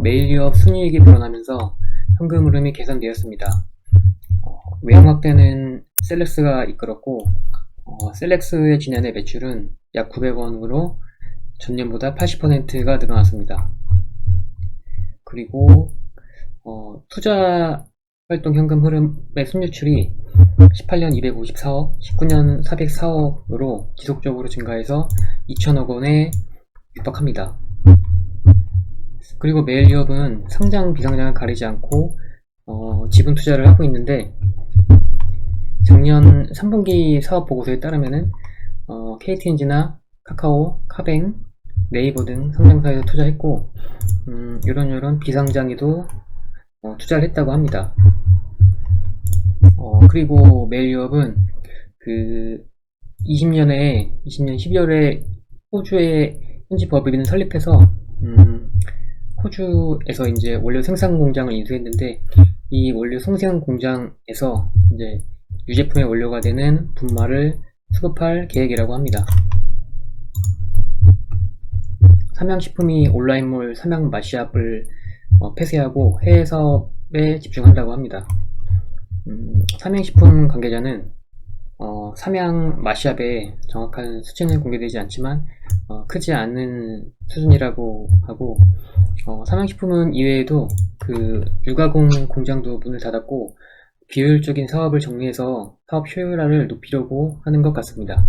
메일유업 순이익이 불어나면서 현금 흐름이 개선되었습니다. 어, 외형 확대는 셀렉스가 이끌었고 어, 셀렉스의 지난해 매출은 약 900원으로 전년보다 80%가 늘어났습니다. 그리고 어, 투자 활동 현금 흐름의 순유출이 18년 254억, 19년 404억으로 지속적으로 증가해서 2천억 원에 육박합니다. 그리고 메일유업은 상장 비상장을 가리지 않고 어, 지분 투자를 하고 있는데 작년 3분기 사업 보고서에 따르면은 어, KTNG나 카카오, 카뱅, 네이버 등 상장사에서 투자했고 음, 이런 이런 비상장에도 어, 투자를 했다고 합니다. 어, 그리고 메일유업은 그 20년에 20년 12월에 호주에 현지 법인을 설립해서 음, 호주에서 이제 원료 생산 공장을 인수했는데 이 원료 생산 공장에서 이제 유제품의 원료가 되는 분말을 수급할 계획이라고 합니다. 삼양식품이 온라인몰 삼양 마시압을 어, 폐쇄하고 해외 사업에 집중한다고 합니다. 음, 삼양식품 관계자는 어, 삼양 마시압의 정확한 수치는 공개되지 않지만 어, 크지 않은 수준이라고 하고 어, 삼양식품은 이외에도 그 유가공 공장도 문을 닫았고 비효율적인 사업을 정리해서 사업 효율화를 높이려고 하는 것 같습니다.